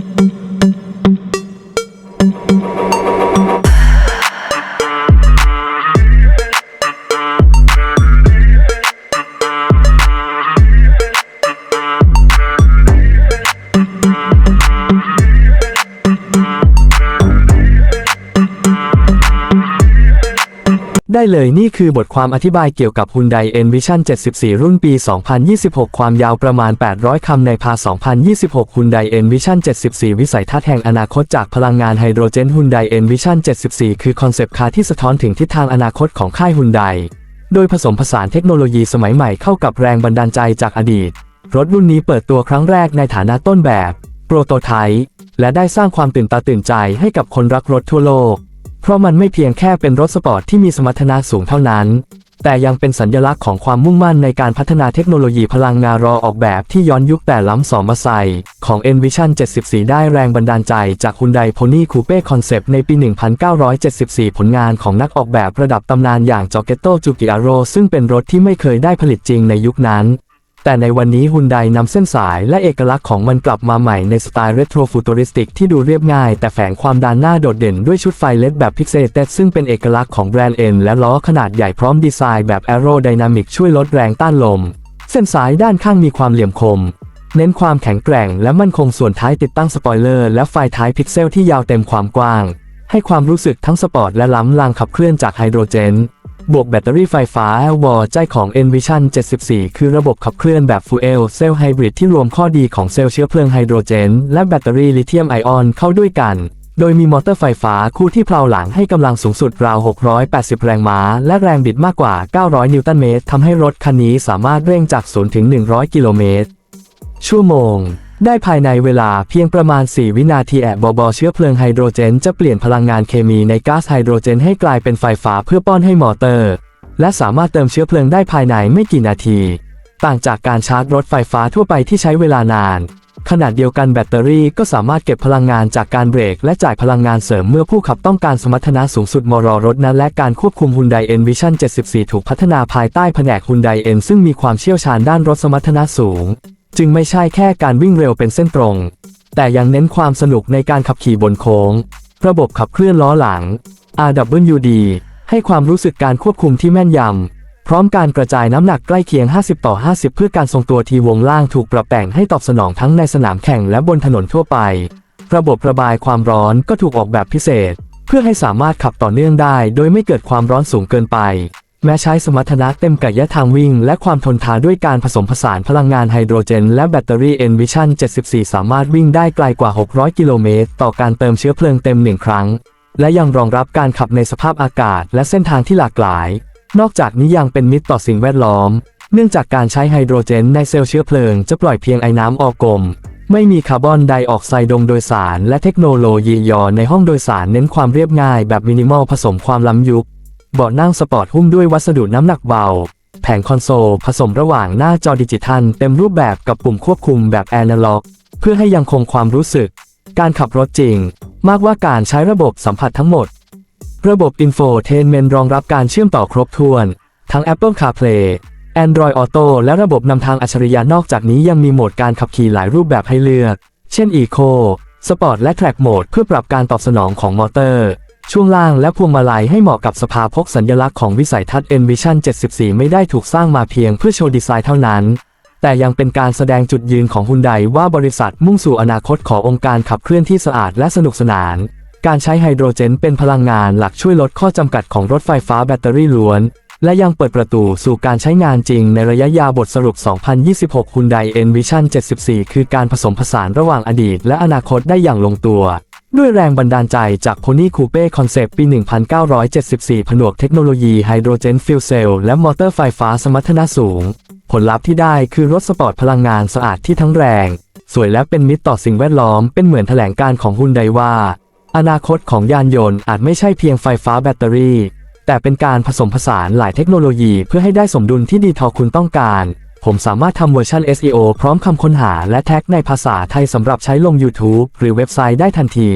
thank you. ได้เลยนี่คือบทความอธิบายเกี่ยวกับ Hyundai Envision 74 รุ่นปี 2026 ความยาวประมาณ 800 คำในพา 2026 Hyundai Envision 74 วิสัยทัศน์แห่งอนาคตจากพลังงานไฮโดรเจน Hyundai Envision 74 คือคอนเซปต์คาร์ที่สะท้อนถึงทิศทางอนาคตของค่าย Hyundai โดยผสมผสานเทคโนโลยีสมัยใหม่เข้ากับแรงบันดาลใจจากอดีต รถรุ่นนี้เปิดตัวครั้งแรกในฐานะต้นแบบ โปรโตไทป์และได้สร้างความตื่นตาตื่นใจให้กับคนรักรถทั่วโลก เพราะมันไม่เพียงแค่เป็นรถสปอร์ตที่มีสมรรถนะสูงเท่านั้น แต่ยังเป็นสัญลักษณ์ของความมุ่งมั่นในการพัฒนาเทคโนโลยีพลังงานรอออกแบบที่ย้อนยุคแต่ล้ำสองมาใส่ของ Envision 74 ได้แรงบันดาลใจจาก Hyundai Pony Coupe Concept ในปี 1974 ผลงานของนักออกแบบระดับตำนานอย่าง Giorgetto Giugiaro ซึ่งเป็นรถที่ไม่เคยได้ผลิตจริงในยุคนั้น แต่ในวันนี้ฮุนไดนำเส้นสายและเอกลักษณ์ของมันกลับมาใหม่ในสไตล์เรโทรฟูตูริสติกที่ดูเรียบง่าย แต่แฝงความดานหน้าโดดเด่นด้วยชุดไฟเลดแบบพิกเซเตซึ่งเป็นเอกลักษณ์ของแบรนด์เอ็นและล้อขนาดใหญ่พร้อมดีไซน์แบบแอโรไดนามิกช่วยลดแรงต้านลม เส้นสายด้านข้างมีความเหลี่ยมคม เน้นความแข็งแกร่งและมั่นคงส่วนท้ายติดตั้งสปอยเลอร์และไฟท้ายพิกเซลที่ยาวเต็มความกว้าง ให้ความรู้สึกทั้งสปอร์ตและล้ำลางขับเคลื่อนจากไฮโดรเจน บวกแบตเตอรี่ไฟฟ้าวอใจของ Envision 74 คือระบบขับเคลื่อนแบบ Fuel Cell Hybrid ที่รวมข้อดีของเซลล์เชื้อเพลิงไฮโดรเจน และแบตเตอรี่ลิเธียมไอออนเข้าด้วยกัน โดยมีมอเตอร์ไฟฟ้าคู่ที่เพลาหลังให้กำลังสูงสุดราว 680 แรงม้า และแรงบิดมากกว่า 900 นิวตันเมตรทำให้รถคันนี้สามารถเร่งจาก 0 ถึง 100 กิโลเมตรชั่วโมง ได้ภายในเวลาเพียงประมาณ 4 วินาทีแอบบอบอเชื้อเพลิงไฮโดรเจน จะเปลี่ยนพลังงานเคมีในก๊าซไฮโดรเจน ให้กลายเป็นไฟฟ้าเพื่อป้อนให้มอเตอร์ และสามารถเติมเชื้อเพลิงได้ภายในไม่กี่นาที ต่างจากการชาร์จรถไฟฟ้าทั่วไปที่ใช้เวลานาน ขนาดเดียวกันแบตเตอรี่ก็สามารถเก็บพลังงานจากการเบรก และจ่ายพลังงานเสริมเมื่อผู้ขับต้องการสมรรถนะสูงสุดมอรอรถนั้นและการควบคุม Hyundai Envision 74 ถูกพัฒนาภายใต้แผนก Hyundai N ซึ่งมีความเชี่ยวชาญด้านรถสมรรถนะสูง จึงไม่ใช่แค่การวิ่งเร็วเป็นเส้นตรง แต่ยังเน้นความสนุกในการขับขี่บนโค้ง ระบบขับเคลื่อนล้อหลัง RWD ให้ความรู้สึกการควบคุมที่แม่นยำ พร้อมการกระจายน้ำหนักใกล้เคียง 50 ต่อ 50 เพื่อการทรงตัวทีวงล่างถูกปรับแต่งให้ตอบสนองทั้งในสนามแข่งและบนถนนทั่วไป ระบบระบายความร้อนก็ถูกออกแบบพิเศษ เพื่อให้สามารถขับต่อเนื่องได้ โดยไม่เกิดความร้อนสูงเกินไป แม้ใช้สมรรถนะเต็มกระยะทางวิ่ง และความทนทานด้วยการผสมผสานพลังงานไฮโดรเจน และแบตเตอรี่ Envision 74 สามารถวิ่งได้ไกลกว่า 600 กิโลเมตร ต่อการเติมเชื้อเพลิงเต็มหนึ่งครั้ง และยังรองรับการขับในสภาพอากาศ และเส้นทางที่หลากหลาย นอกจากนี้ยังเป็นมิตรต่อสิ่งแวดล้อม เนื่องจากการใช้ไฮโดรเจนในเซลล์เชื้อเพลิงจะปล่อยเพียงไอน้ำออกกลมไม่มีคาร์บอนไดออกไซด์ดงโดยสาร และเทคโนโลยียอในห้องโดยสารเน้นความเรียบง่ายแบบมินิมอลผสมความล้ำยุค เบาะนั่งสปอร์ตหุ้มด้วยวัสดุน้ำหนักเบา แผงคอนโซล ผสมระหว่างหน้าจอดิจิทัล เต็มรูปแบบกับปุ่มควบคุมแบบแอนะล็อก เพื่อให้ยังคงความรู้สึก การขับรถจริง มากกว่าการใช้ระบบสัมผัสทั้งหมด ระบบ Infotainment รองรับการเชื่อมต่อครบถ้วน ทั้ง Apple CarPlay Android Auto และระบบนำทางอัจฉริยะนอกจากนี้ยังมีโหมดการขับขี่หลายรูปแบบให้เลือก เช่น Eco Sport และ Track Mode เพื่อปรับการตอบสนองของมอเตอร์ ช่วงล่างและพวงมาลัยให้เหมาะกับสภาพกสัญลักษณ์ของวิสัยทัศน์ Envision 74 ไม่ได้ถูกสร้างมาเพียงเพื่อโชว์ดีไซน์เท่านั้น แต่ยังเป็นการแสดงจุดยืนของฮุนไดว่าบริษัทมุ่งสู่อนาคตขององค์การขับเคลื่อนที่สะอาดและสนุกสนาน การใช้ไฮโดรเจนเป็นพลังงานหลักช่วยลดข้อจำกัดของรถไฟฟ้าแบตเตอรี่ล้วน และยังเปิดประตูสู่การใช้งานจริงในระยะยาวบทสรุป 2026 Hyundai Envision 74 คือการผสมผสานระหว่างอดีตและอนาคตได้อย่างลงตัว ด้วยแรงบันดาลใจจาก Pony Coupe Concept ปี 1974 ผนวกเทคโนโลยีไฮโดรเจนฟิวเซลและมอเตอร์ไฟฟ้าสมรรถนะสูง ผลลัพธ์ที่ได้คือรถสปอร์ตพลังงานสะอาดที่ทั้งแรง สวยและเป็นมิตรต่อสิ่งแวดล้อม เป็นเหมือนแถลงการของฮุนไดว่า อนาคตของยานยนต์อาจไม่ใช่เพียงไฟฟ้าแบตเตอรี่ แต่เป็นการผสมผสานหลายเทคโนโลยีเพื่อให้ได้สมดุลที่ดีทอคุณต้องการ ผมสามารถทำเวอร์ชัน SEO พร้อมคำค้นหาและแท็กในภาษาไทยสำหรับใช้ลง YouTube หรือเว็บไซต์ได้ทันที